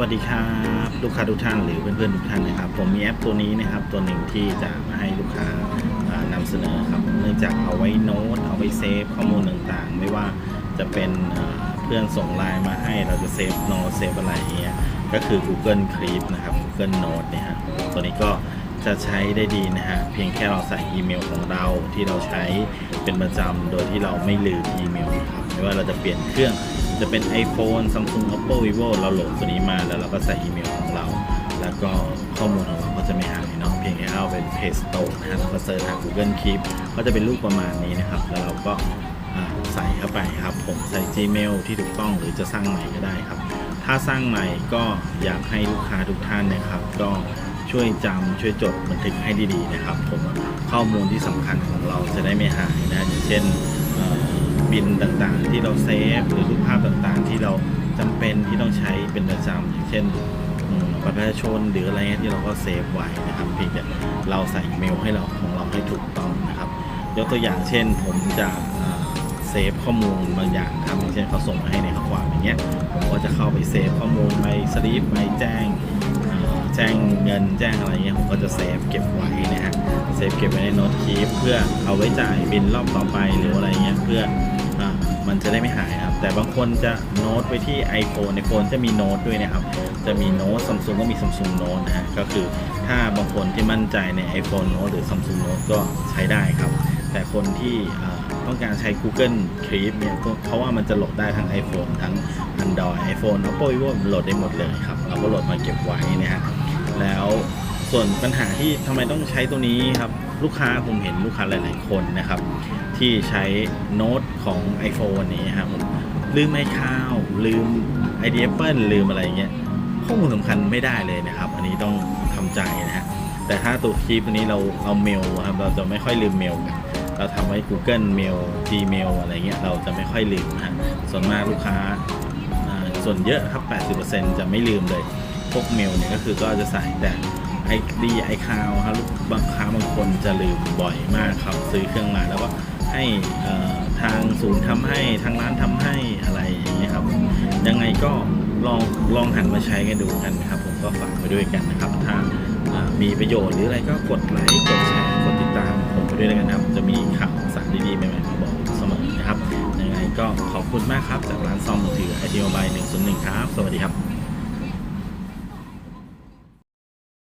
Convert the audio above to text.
วัสดีครับลูกค้าทุกท่านหรือเพื่อนๆทุกท่านนะครับ ผมมีแอปตัวนี้นะครับ ตัวหนึ่งที่จะมาให้ลูกค้าอ่านำเสนอครับเนื่องจากเอาไว้โน้ตเอาไว้เซฟข้อมูลต่างๆ ไม่ว่าจะเป็นเพื่อนส่งไลน์มาให้เราจะเซฟโน้ตเซฟอะไรเงี้ยก็คือ Google Keep นะครับ Google Note เนี่ยฮะตัวนี้ก็จะใช้ได้ดีนะฮะเพียงแค่เราใส่อีเมลของเราที่เราใช้เป็นประจำโดยที่เราไม่ลืมอีเมลนะครับไม่ว่าเราจะเปลี่ยนเครื่อง จะเป็น iPhone Samsung Oppo Vivo เราโหลดตัวนี้มาแล้วเราก็ใส่อีเมลของเรา แล้วก็ข้อมูลของเราก็จะไม่หายเนาะเพียงแค่เอาเป็น Play Store นะฮะแล้วก็เซิร์ชหา Google Keep ก็จะเป็นรูปประมาณนี้นะครับ แล้วเราก็ใส่เข้าไปครับ ผมใส่ Gmail ที่ถูกต้องหรือจะสร้างใหม่ก็ได้ครับ ถ้าสร้างใหม่ก็อยากให้ลูกค้าทุกท่านนะครับ ก็ช่วยจำช่วยจดบันทึกให้ดีๆนะครับ ผมข้อมูลที่สำคัญของเราจะได้ไม่หายนะอย่างเช่นเบินต่างๆ ที่เราเซฟหรือรูปภาพต่างๆ ที่เราจำเป็นที่ต้องใช้เป็นประจำอย่างเช่นบัตรประชาชนหรืออะไรเงี้ยที่เราก็เซฟไว้นะครับเพียงแต่เราใส่เมลให้เราของเราให้ถูกต้องนะครับ ยกตัวอย่างเช่นผมจะเซฟข้อมูลบางอย่างครับอย่างเช่นเขาส่งมาให้ในข้อความอย่างเงี้ยผมก็จะเข้าไปเซฟข้อมูลไปสลิปไปแจ้งแจ้งเงินแจ้งอะไรเงี้ยผมก็จะเซฟเก็บไว้นะฮะเซฟเก็บไว้ในโน้ตคีปเพื่อเอาไว้จ่ายบินรอบต่อไปหรืออะไรเงี้ยเพื่อ มันจะได้ไม่หายครับ แต่บางคนจะโน้ตไว้ที่ iPhone iPhone จะมีโน้ตด้วยนะครับ จะมีโน้ตซัมซุงก็มีซัมซุงโน้ตนะฮะก็คือถ้าบางคนที่มั่นใจใน iPhone Note หรือ Samsung Note ก็ใช้ได้ครับ แต่คนที่ต้องการใช้ Google Keep เนี่ยเพราะเพราะว่ามันจะโหลดได้ทั้ง iPhone ทั้ง Android iPhone Oppo Vivo โหลดได้หมดเลยครับ เราก็โหลดมาเก็บไว้นะฮะแล้วส่วนปัญหาที่ทำไมต้องใช้ตัวนี้ครับ ลูกค้าผมเห็นลูกค้าหลาย ๆ คนนะครับ ที่ใช้โน้ตของ iPhone นี้ครับผมลืมไอคาว ลืม ID Apple ลืมอะไรเงี้ยข้อมูลสำคัญไม่ได้เลยนะครับ อันนี้ต้องทำใจนะฮะแต่ถ้าตัวคลิปนี้เราเราเมลครับเราจะไม่ค่อยลืมเมลกันเราทำไว้ Google Mail Gmail อะไรเงี้ยเราจะไม่ค่อยลืมนะฮะส่วนมากลูกค้าอ่าส่วนเยอะครับ 80%จะไม่ลืมเลย พวกเมลเนี่ยก็คือก็จะใส่แต่ไอดีไอคาวครับลูกบางค้าบาง คนจะลืมบ่อยมากครับ ซื้อเครื่องมาแล้วก็ให้ทางศูนย์ทำให้ทางร้านทำให้อะไรอย่างเงี้ยครับ ยังไงก็ลองลองหันมาใช้กันดูกันครับ ผมก็ฝากไปด้วยกันนะครับ ถ้ามีประโยชน์หรืออะไรก็กดไลค์กดแชร์กดติดตามผมไปด้วยกันนะครับ จะมีข่าวสารดีๆใหม่ๆมาบอกเสมอนะครับยังไงก็ขอบคุณมากครับจากร้านซ่อมมือถือไอทีโมบาย101ครับ สวัสดีครับ